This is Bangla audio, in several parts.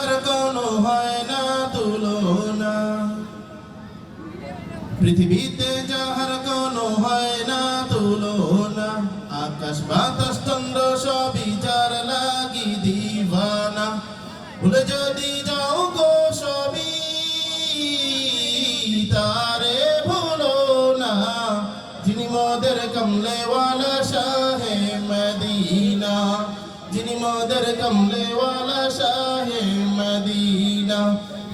আর কোনো হয় না, তুলনা। পৃথিবীতে যাহার কোনো হয় না, তুলনা। আকাশ, বাতাস, চন্দ্র সবই যার লাগি দিবানা। ভুলে যদি যাও গো সবই, তারে ভুলো না। যিনি মদের কমলেওয়ালা শাহে মদিনা। যিনি মদের কমলেওয়ালা শাহে মদিনা।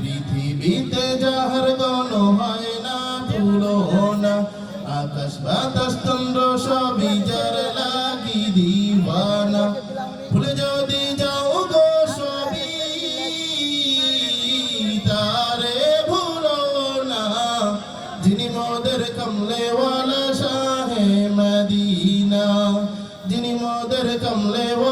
পৃথিবীতে যাহার গণ হয় না তুলনা আকাশ বাতাস, চন্দ্র সবই যার লাগি দিবানা। ভুলে যদি যাও গো সবই, তারে ভুলো না। যিনি মোদের কমলেওয়ালা শাহে মদিনা। যিনি মোদের কমলেওয়ালা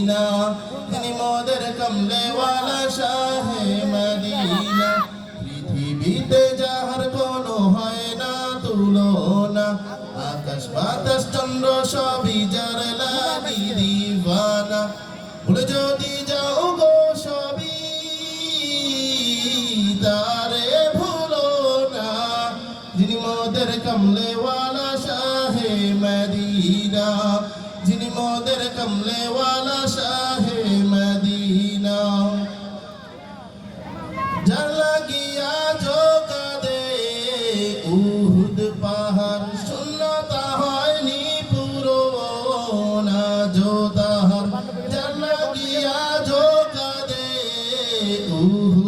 মদিনা। তিনি মদের কমলেওয়ালা শাহে মদিনা। পৃথিবীতে যাহার হয় না, তুলনা। আকাশ, বাতাস, চন্দ্র সবই যার লাগি দিবানা। ভুলে যদি যাও গো সবই তারে ভুলো না। যিনি কমলেওয়ালা শাহে মদিনা। যিনি মোদের কমলেওয়ালা শাহে মদিনা। জালা গিয়া জোকাদে উহুদ পাহাড় শূন্যতা হয়নি পুরো না জো তাহার জালা গিয়া জোকাদে উহুদ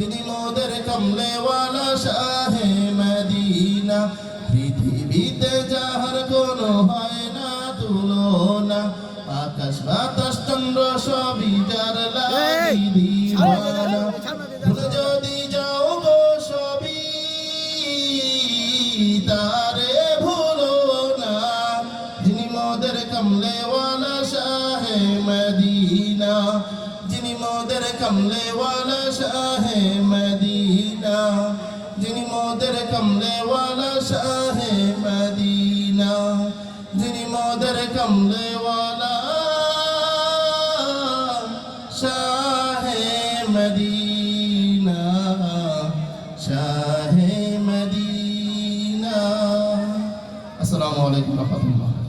তিনি মোদের কমলেওয়ালা শাহে মদিনা। পৃথিবীতে যাহার কোনো হয় না তুলনা। আকাশ বাতাস চন্দ্র সবই যার লাগি দিবানা। মোদের কমলেওয়ালা শাহে মদিনা। যিনি মোদের কমলেওয়ালা শাহে মদিনা। যিনি মোদের কমলেওয়ালা শাহে মদিনা। শাহে মদিনা। আসসালামু আলাইকুম রহমতুল্লাহ।